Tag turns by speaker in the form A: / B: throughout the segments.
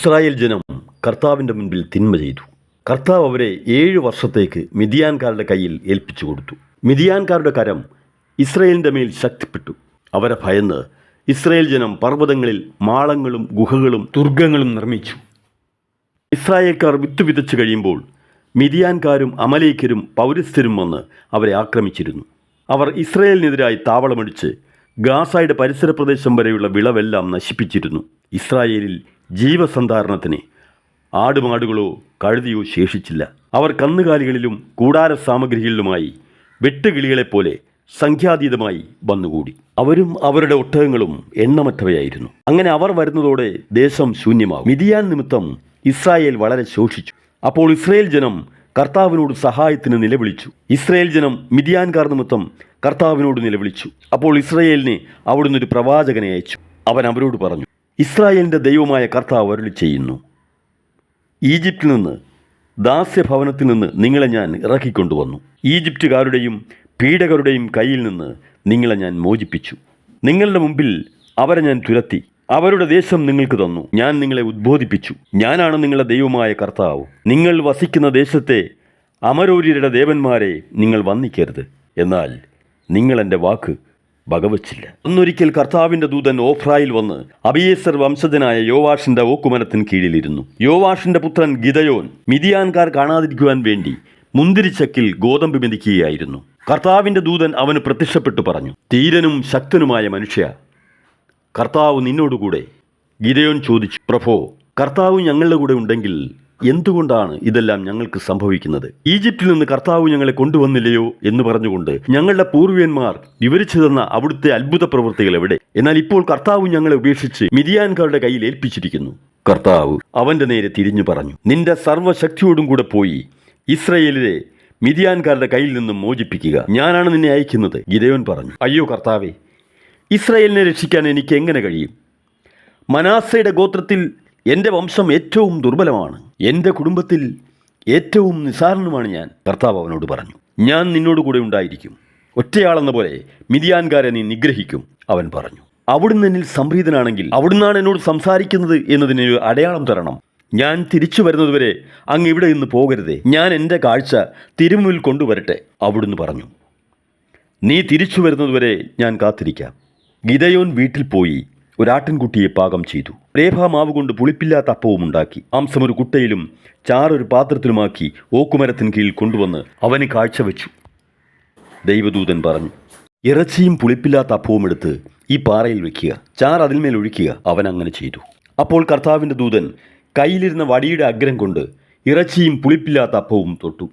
A: Israel ജനം കർത്താവിന്റെ മുൻപിൽ തിന്മ ചെയ്തു. കർത്താവ് അവരെ ഏഴ് വർഷത്തേക്ക് മിതിയാൻകാരുടെ കയ്യിൽ ഏൽപ്പിച്ചു കൊടുത്തു. മിതിയാൻകാരുടെ കരം ഇസ്രയേലിന്റെ മേൽ ശക്തിപ്പെട്ടു. അവരെ ഭയന്ന് ഇസ്രായേൽ ജനം പർവതങ്ങളിൽ മാളങ്ങളും ഗുഹകളും ദുർഗങ്ങളും നിർമ്മിച്ചു. ഇസ്രായേൽക്കാർ വിത്ത് വിതച്ചു കഴിയുമ്പോൾ മിതിയാൻകാരും അമലേക്കരും പൗരസ്ഥരും വന്ന് അവരെ ആക്രമിച്ചിരുന്നു. അവർ ഇസ്രായേലിനെതിരായി താവളമടിച്ച് ഗാസായുടെ പരിസര പ്രദേശം വരെയുള്ള വിളവെല്ലാം നശിപ്പിച്ചിരുന്നു. ഇസ്രായേലിൽ ജീവസന്ധാരണത്തിന് ആടുമാടുകളോ കഴുതിയോ ശേഷിച്ചില്ല. അവർ കന്നുകാലികളിലും കൂടാര സാമഗ്രികളിലുമായി വെട്ടുകിളികളെപ്പോലെ സംഖ്യാതീതമായി വന്നുകൂടി. അവരും അവരുടെ ഒട്ടകങ്ങളും എണ്ണമറ്റവയായിരുന്നു. അങ്ങനെ അവർ വരുന്നതോടെ ദേശം ശൂന്യമാകും. മിതിയാൻ നിമിത്തം ഇസ്രായേൽ വളരെ ശോഷിച്ചു. അപ്പോൾ ഇസ്രായേൽ ജനം കർത്താവിനോട് സഹായത്തിന് നിലവിളിച്ചു. ഇസ്രായേൽ ജനം മിതിയാൻകാർ നിമിത്തം കർത്താവിനോട് നിലവിളിച്ചു. അപ്പോൾ ഇസ്രായേലിനെ അവിടുന്ന് ഒരു പ്രവാചകനെ അയച്ചു. അവൻ അവരോട് പറഞ്ഞു ഇസ്രായേലിന്റെ ദൈവമായ കർത്താവ് അരുളി ചെയ്യുന്നു. ഈജിപ്തിൽ നിന്ന് ദാസ്യഭവനത്തിൽ നിന്ന് നിങ്ങളെ ഞാൻ ഇറക്കിക്കൊണ്ടുവന്നു. ഈജിപ്തുകാരുടെയും പീഡകരുടെയും കയ്യിൽ നിന്ന് നിങ്ങളെ ഞാൻ മോചിപ്പിച്ചു. നിങ്ങളുടെ മുമ്പിൽ അവരെ ഞാൻ തുരത്തി. അവരുടെ ദേശം നിങ്ങൾക്ക് തന്നു. ഞാൻ നിങ്ങളെ ഉദ്ബോധിപ്പിച്ചു. ഞാനാണ് നിങ്ങളുടെ ദൈവമായ കർത്താവ്. നിങ്ങൾ വസിക്കുന്ന ദേശത്തെ അമരൂര്യരുടെ ദേവന്മാരെ നിങ്ങൾ വന്നിക്കരുത് എന്നാൽ നിങ്ങളെന്റെ വാക്ക് വകവച്ചില്ല. അന്നൊരിക്കൽ കർത്താവിന്റെ ദൂതൻ ഓഫ്രായിൽ വന്ന് അബിയേസർ വംശജനായ യോവാഷിന്റെ ഓക്കുമരത്തിന് കീഴിലിരുന്നു. യോവാഷിന്റെ പുത്രൻ ഗിതയോൻ മിതിയാൻകാർ കാണാതിരിക്കുവാൻ വേണ്ടി മുന്തിരിച്ചക്കിൽ ഗോതമ്പ് മെതിക്കുകയായിരുന്നു. കർത്താവിന്റെ ദൂതൻ അവന് പ്രത്യക്ഷപ്പെട്ടു പറഞ്ഞു ധീരനും ശക്തനുമായ മനുഷ്യ കർത്താവ് നിന്നോടുകൂടെ. ഗിതയോൻ ചോദിച്ചു പ്രഭോ കർത്താവ് ഞങ്ങളുടെ കൂടെ ഉണ്ടെങ്കിൽ എന്തുകൊണ്ടാണ് ഇതെല്ലാം ഞങ്ങൾക്ക് സംഭവിക്കുന്നത്? ഈജിപ്തിൽ നിന്ന് കർത്താവ് ഞങ്ങളെ കൊണ്ടുവന്നില്ലയോ എന്ന് പറഞ്ഞുകൊണ്ട് ഞങ്ങളുടെ പൂർവികന്മാർ വിവരിച്ചു തന്ന അവിടുത്തെ അത്ഭുത പ്രവൃത്തികൾ എവിടെ? എന്നാൽ ഇപ്പോൾ കർത്താവ് ഞങ്ങളെ ഉപേക്ഷിച്ച് മിതിയാൻകാരുടെ കയ്യിൽ ഏൽപ്പിച്ചിരിക്കുന്നു. കർത്താവ് അവന്റെ നേരെ തിരിഞ്ഞു പറഞ്ഞു നിന്റെ സർവശക്തിയോടും കൂടെ പോയി ഇസ്രയേലിലെ മിതിയാൻകാരുടെ കയ്യിൽ നിന്നും മോചിപ്പിക്കുക. ഞാനാണ് നിന്നെ അയക്കുന്നത്. ഗിരേവൻ പറഞ്ഞു അയ്യോ കർത്താവേ ഇസ്രയേലിനെ രക്ഷിക്കാൻ എനിക്ക് എങ്ങനെ കഴിയും? മനാസയുടെ ഗോത്രത്തിൽ എന്റെ വംശം ഏറ്റവും ദുർബലമാണ്. എന്റെ കുടുംബത്തിൽ ഏറ്റവും നിസാരനുമാണ് ഞാൻ കർത്താവ് അവനോട് പറഞ്ഞു. ഞാൻ നിന്നോട് കൂടെ ഉണ്ടായിരിക്കും. ഒറ്റയാളെന്ന പോലെ മിതിയാൻകാരെ നീ നിഗ്രഹിക്കും അവൻ പറഞ്ഞു. അവിടുന്ന് എന്നിൽ സംപ്രീതനാണെങ്കിൽ അവിടുന്നാണ് എന്നോട് സംസാരിക്കുന്നത് എന്നതിന് ഒരു അടയാളം തരണം. ഞാൻ തിരിച്ചു വരുന്നതുവരെ അങ്ങ് ഇവിടെ നിന്ന് പോകരുതേ. ഞാൻ എന്റെ കാഴ്ച തിരുമുവിൽ കൊണ്ടുവരട്ടെ അവിടുന്ന് പറഞ്ഞു. നീ തിരിച്ചു വരുന്നതുവരെ ഞാൻ കാത്തിരിക്കാം. ഗിതയോൻ വീട്ടിൽ പോയി. ഒരാട്ടിൻകുട്ടിയെ പാകം ചെയ്തു. രേഭാമാവ് കൊണ്ട് പുളിപ്പില്ലാത്ത അപ്പവും ഉണ്ടാക്കി. മാംസം ഒരു കുട്ടയിലും ചാറൊരു പാത്രത്തിലുമാക്കി ഓക്കുമരത്തിന് കീഴിൽ കൊണ്ടുവന്ന് അവന് കാഴ്ചവെച്ചു. ദൈവദൂതൻ പറഞ്ഞു ഇറച്ചിയും പുളിപ്പില്ലാത്ത അപ്പവും എടുത്ത് ഈ പാറയിൽ വെക്കുക. ചാർ അതിന്മേൽ ഒഴിക്കുക. അവൻ അങ്ങനെ ചെയ്തു. അപ്പോൾ കർത്താവിന്റെ ദൂതൻ കയ്യിലിരുന്ന വടിയുടെ അഗ്രം കൊണ്ട് ഇറച്ചിയും പുളിപ്പില്ലാത്ത അപ്പവും തൊട്ടു.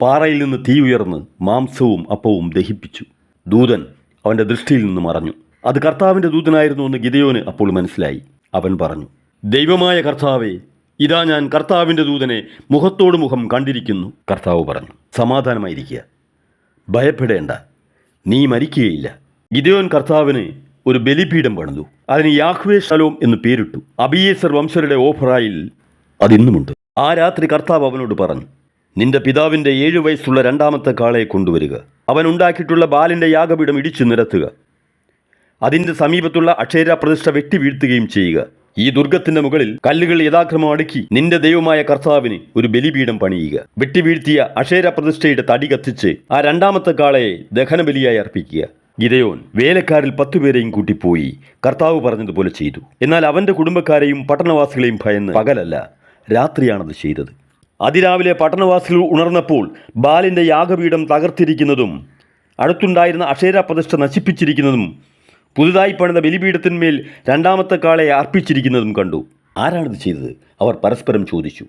A: പാറയിൽ നിന്ന് തീ ഉയർന്ന് മാംസവും അപ്പവും ദഹിപ്പിച്ചു. ദൂതൻ അവന്റെ ദൃഷ്ടിയിൽ നിന്ന് മറഞ്ഞു. അത് കർത്താവിന്റെ ദൂതനായിരുന്നു എന്ന് ഗിതയോന് അപ്പോൾ മനസ്സിലായി. അവൻ പറഞ്ഞു ദൈവമായ കർത്താവേ ഇതാ ഞാൻ കർത്താവിന്റെ ദൂതനെ മുഖത്തോട് മുഖം കണ്ടിരിക്കുന്നു. കർത്താവ് പറഞ്ഞു സമാധാനമായിരിക്കുക. ഭയപ്പെടേണ്ട. നീ മരിക്കുകയില്ല. ഗിതയോൻ കർത്താവിന് ഒരു ബലിപീഠം പണിതു. അതിന് യാഹ്വേ ശലോം എന്ന് പേരിട്ടു. അബിയേസർ വംശരുടെ ഓഫറായിൽ അതിന്നുമുണ്ട്. ആ രാത്രി കർത്താവ് അവനോട് പറഞ്ഞു നിന്റെ പിതാവിന്റെ ഏഴു വയസ്സുള്ള രണ്ടാമത്തെ കാളയെ കൊണ്ടുവരിക. അവൻ ഉണ്ടാക്കിയിട്ടുള്ള ബാലിന്റെ യാഗപീഠം ഇടിച്ചു നിരത്തുക. അതിന്റെ സമീപത്തുള്ള അക്ഷര പ്രതിഷ്ഠ വെട്ടി വീഴ്ത്തുകയും ചെയ്യുക. ഈ ദുർഗത്തിന്റെ മുകളിൽ കല്ലുകൾ യഥാക്രമം അടുക്കി നിന്റെ ദൈവമായ കർത്താവിന് ഒരു ബലിപീഠം പണിയുക. വെട്ടി വീഴ്ത്തിയ അക്ഷര പ്രതിഷ്ഠയുടെ തടി കത്തിച്ച് ആ രണ്ടാമത്തെ കാളയെ ദഹനബലിയായി അർപ്പിക്കുക. ഗിതയോൻ വേലക്കാരിൽ പത്തുപേരെയും കൂട്ടിപ്പോയി കർത്താവ് പറഞ്ഞതുപോലെ ചെയ്തു. എന്നാൽ അവന്റെ കുടുംബക്കാരെയും പട്ടണവാസികളെയും ഭയന്ന് പകലല്ല രാത്രിയാണത് ചെയ്തത്. അതിരാവിലെ പട്ടണവാസികൾ ഉണർന്നപ്പോൾ ബാലിന്റെ യാഗപീഠം തകർത്തിരിക്കുന്നതും അടുത്തുണ്ടായിരുന്ന അക്ഷേര പ്രതിഷ്ഠ നശിപ്പിച്ചിരിക്കുന്നതും പുതുതായി പണിത ബലിപീഠത്തിന്മേൽ രണ്ടാമത്തെ കാളെ അർപ്പിച്ചിരിക്കുന്നതും കണ്ടു. ആരാണിത് ചെയ്തത്? അവർ പരസ്പരം ചോദിച്ചു.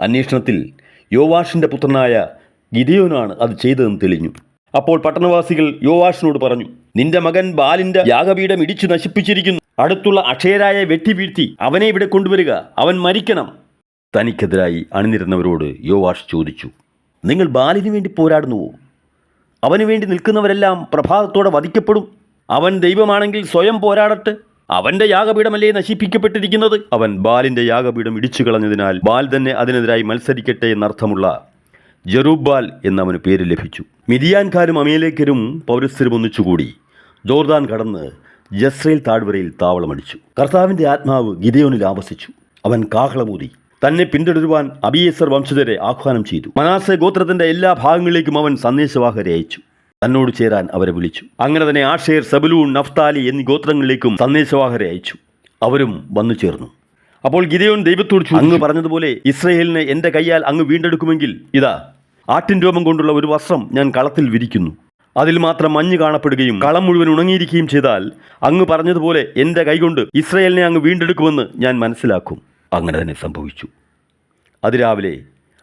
A: അന്വേഷണത്തിൽ യോവാഷിന്റെ പുത്രനായ ഗിദിയോനാണ് അത് ചെയ്തതെന്ന് തെളിഞ്ഞു. അപ്പോൾ പട്ടണവാസികൾ യോവാഷിനോട് പറഞ്ഞു നിന്റെ മകൻ ബാലിന്റെ യാഗപീഠം ഇടിച്ചു നശിപ്പിച്ചിരിക്കുന്നു. അടുത്തുള്ള അക്ഷയരായ വെട്ടി വീഴ്ത്തി അവനെ ഇവിടെ കൊണ്ടുവരിക. അവൻ മരിക്കണം. തനിക്കെതിരായി അണിനിരുന്നവരോട് യോവാഷ് ചോദിച്ചു നിങ്ങൾ ബാലിനു വേണ്ടി പോരാടുന്നുവോ? അവനു വേണ്ടി നിൽക്കുന്നവരെല്ലാം പ്രഭാതത്തോടെ വധിക്കപ്പെടും. അവൻ ദൈവമാണെങ്കിൽ സ്വയം പോരാടട്ടെ. അവന്റെ യാഗപീഠമല്ലേ നശിപ്പിക്കപ്പെട്ടിരിക്കുന്നത്? അവൻ ബാലിന്റെ യാഗപീഠം ഇടിച്ചു കളഞ്ഞതിനാൽ ബാൽ തന്നെ അതിനെതിരായി മത്സരിക്കട്ടെ എന്നർത്ഥമുള്ള ജറൂബാൽ എന്നവന് പേര് ലഭിച്ചു. മിതിയാൻകാരും അമേലേക്കരും പൗരസ്ഥരും ഒന്നിച്ചുകൂടി ജോർദാൻ കടന്ന് ജസ്രേൽ താഴ്വരയിൽ താവളമടിച്ചു. കർത്താവിന്റെ ആത്മാവ് ഗിദയോനിൽ ആവസിച്ചു. അവൻ കാഹളമൂതി. തന്നെ പിന്തുടരുവാൻ അബിയേസർ വംശജരെ ആഹ്വാനം ചെയ്തു. മനാസെ ഗോത്രത്തിന്റെ എല്ലാ ഭാഗങ്ങളിലേക്കും അവൻ സന്ദേശവാഹകരെ അയച്ചു. തന്നോട് ചേരാൻ അവരെ വിളിച്ചു. അങ്ങനെ തന്നെ ആഷേർ സബലൂൺ നഫ്താലി എന്നീ ഗോത്രങ്ങളിലേക്കും സന്ദേശവാഹരെ അയച്ചു. അവരും വന്നു ചേർന്നു. അപ്പോൾ ഗിദയോൻ ദൈവത്തോട് അങ്ങ് പറഞ്ഞതുപോലെ ഇസ്രയേലിനെ എന്റെ കൈയാൽ അങ്ങ് വീണ്ടെടുക്കുമെങ്കിൽ ഇതാ ആട്ടിൻ രോമം കൊണ്ടുള്ള ഒരു വസ്ത്രം ഞാൻ കളത്തിൽ വിരിക്കുന്നു. അതിൽ മാത്രം മഞ്ഞ് കാണപ്പെടുകയും കളം മുഴുവൻ ഉണങ്ങിയിരിക്കുകയും ചെയ്താൽ അങ്ങ് പറഞ്ഞതുപോലെ എന്റെ കൈകൊണ്ട് ഇസ്രയേലിനെ അങ്ങ് വീണ്ടെടുക്കുമെന്ന് ഞാൻ മനസ്സിലാക്കും. അങ്ങനെ തന്നെ സംഭവിച്ചു. അതിരാവിലെ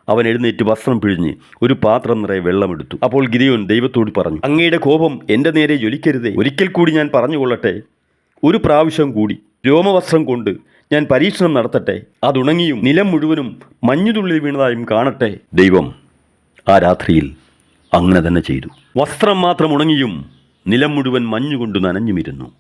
A: അവൻ എഴുന്നേറ്റ് വസ്ത്രം പിഴിഞ്ഞ് ഒരു പാത്രം നിറയെ വെള്ളമെടുത്തു. അപ്പോൾ ഗിരിയോൻ ദൈവത്തോട് പറഞ്ഞു അങ്ങയുടെ കോപം എന്റെ നേരെ ജ്വലിക്കരുതേ. ഒരിക്കൽ കൂടി ഞാൻ പറഞ്ഞുകൊള്ളട്ടെ. ഒരു പ്രാവശ്യം കൂടി രോമവസ്ത്രം കൊണ്ട് ഞാൻ പരീക്ഷണം നടത്തട്ടെ. അതുണങ്ങിയും നിലം മുഴുവനും മഞ്ഞുതുള്ളി വീണതായും കാണട്ടെ. ദൈവം ആ രാത്രിയിൽ അങ്ങനെ തന്നെ ചെയ്തു. വസ്ത്രം മാത്രം ഉണങ്ങിയും നിലം മുഴുവൻ മഞ്ഞുകൊണ്ട് നനഞ്ഞുമിരുന്നു.